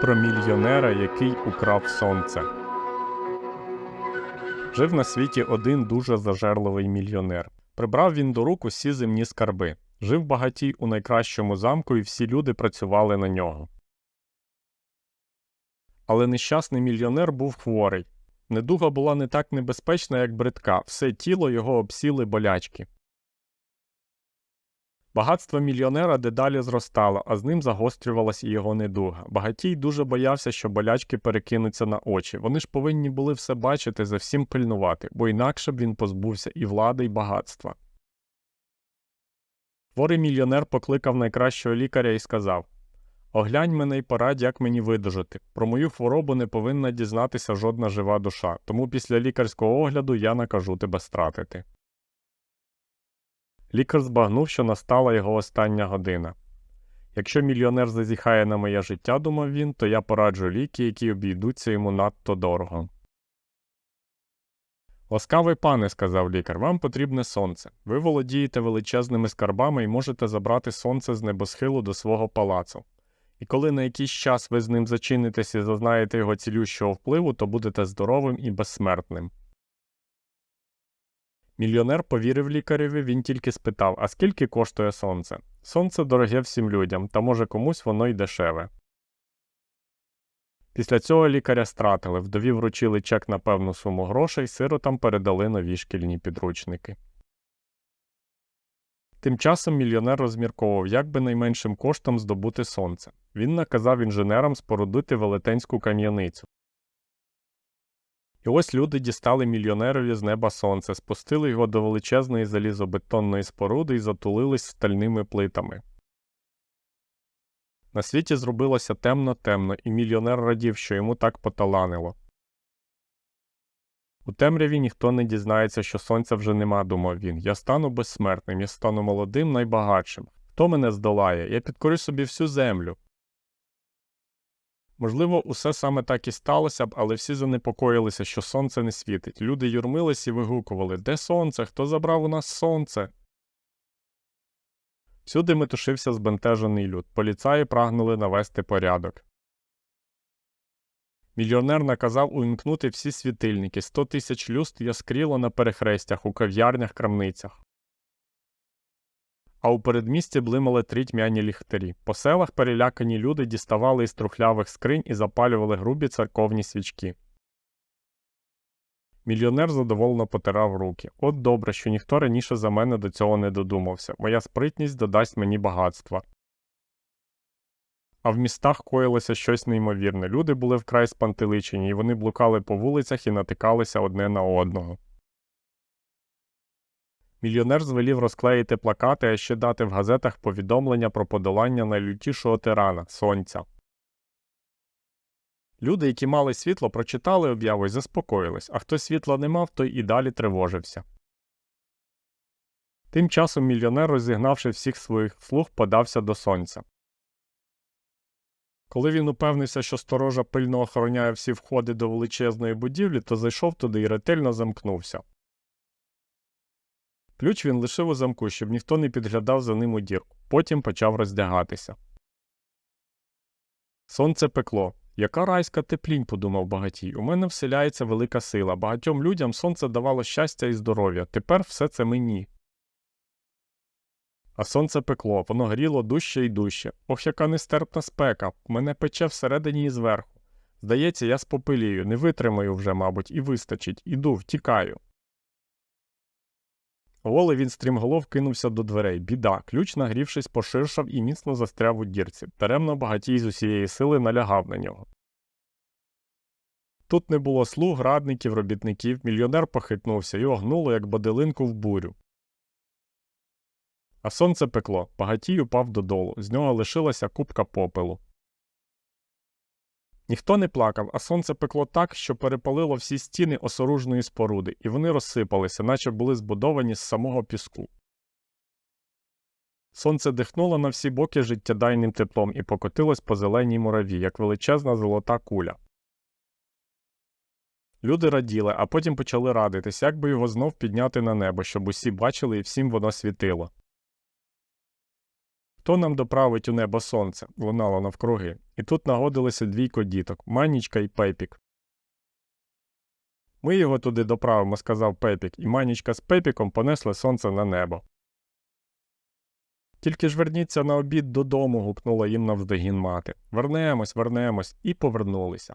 про мільйонера, який украв сонце. Жив на світі один дуже зажерливий мільйонер. Прибрав він до рук усі земні скарби. Жив багатій у найкращому замку, і всі люди працювали на нього. Але нещасний мільйонер був хворий. Недуга була не так небезпечна, як бридка, все тіло його обсіли болячки. Багатство мільйонера дедалі зростало, а з ним загострювалась і його недуга. Багатій дуже боявся, що болячки перекинуться на очі. Вони ж повинні були все бачити, за всім пильнувати, бо інакше б він позбувся і влади, і багатства. Хворий мільйонер покликав найкращого лікаря і сказав Оглянь мене й порадь, як мені видужати. Про мою хворобу не повинна дізнатися жодна жива душа, тому після лікарського огляду я накажу тебе стратити. Лікар збагнув, що настала його остання година. Якщо мільйонер зазіхає на моє життя, думав він, то я пораджу ліки, які обійдуться йому надто дорого. Ласкавий пане, сказав лікар, вам потрібне сонце. Ви володієте величезними скарбами і можете забрати сонце з небосхилу до свого палацу. І коли на якийсь час ви з ним зачинитесь і зазнаєте його цілющого впливу, то будете здоровим і безсмертним. Мільйонер повірив лікареві, він тільки спитав, а скільки коштує сонце? Сонце дороге всім людям, та може комусь воно й дешеве. Після цього лікаря стратили, вдові вручили чек на певну суму грошей, сиротам передали нові шкільні підручники. Тим часом мільйонер розмірковував, як би найменшим коштом здобути сонце. Він наказав інженерам спорудити велетенську кам'яницю. І ось люди дістали мільйонерові з неба сонце, спустили його до величезної залізобетонної споруди і затулились стальними плитами. На світі зробилося темно-темно, і мільйонер радів, що йому так поталанило. У темряві ніхто не дізнається, що сонця вже нема, думав він. Я стану безсмертним, я стану молодим, найбагатшим. Хто мене здолає? Я підкорю собі всю землю. Можливо, усе саме так і сталося б, але всі занепокоїлися, що сонце не світить. Люди юрмились і вигукували Де сонце? Хто забрав у нас сонце? Всюди метушився збентежений люд. Поліцаї прагнули навести порядок. Мільйонер наказав увімкнути всі світильники, сто тисяч люстр яскріло на перехрестях, у кав'ярнях, крамницях. А у передмісті блимали три тьмяні ліхтарі. По селах перелякані люди діставали із трухлявих скринь і запалювали грубі церковні свічки. Мільйонер задоволено потирав руки. От добре, що ніхто раніше за мене до цього не додумався. Моя спритність додасть мені багатства. А в містах коїлося щось неймовірне. Люди були вкрай спантеличені, і вони блукали по вулицях і натикалися одне на одного. Мільйонер звелів розклеїти плакати, а ще дати в газетах повідомлення про подолання найлютішого тирана сонця. Люди, які мали світло, прочитали об'яву і заспокоїлись, а хто світла не мав, той і далі тривожився. Тим часом мільйонер, розігнавши всіх своїх слуг, подався до сонця. Коли він упевнився, що сторожа пильно охороняє всі входи до величезної будівлі, то зайшов туди і ретельно замкнувся. Ключ він лишив у замку, щоб ніхто не підглядав за ним у дірку, потім почав роздягатися. Сонце пекло. Яка райська теплінь, подумав багатій. У мене вселяється велика сила. Багатьом людям сонце давало щастя і здоров'я. Тепер все це мені. А сонце пекло, воно гріло дужче і дужче. Ох, яка нестерпна спека. Мене пече всередині і зверху. Здається, я спопилію, не витримаю вже, мабуть, і вистачить. Іду, втікаю. Голий він стрімголов кинувся до дверей. Біда. Ключ, нагрівшись, поширшав і міцно застряв у дірці. Даремно багатій з усієї сили налягав на нього. Тут не було слуг, радників, робітників, мільйонер похитнувся і огнуло, як бодилинку в бурю. А сонце пекло, багатій упав додолу, з нього лишилася купка попелу. Ніхто не плакав, а сонце пекло так, що перепалило всі стіни осоружної споруди, і вони розсипалися, наче були збудовані з самого піску. Сонце дихнуло на всі боки життєдайним теплом і покотилось по зеленій мураві, як величезна золота куля. Люди раділи, а потім почали радитись, як би його знов підняти на небо, щоб усі бачили і всім воно світило. Хто нам доправить у небо сонце? лунало навкруги. І тут нагодилося двійко діток Манічка і Пепік. Ми його туди доправимо, сказав Пепік, і Манічка з Пепіком понесли сонце на небо. Тільки ж верніться на обід додому, гукнула їм навздогін мати. Вернемось, вернемось, і повернулися.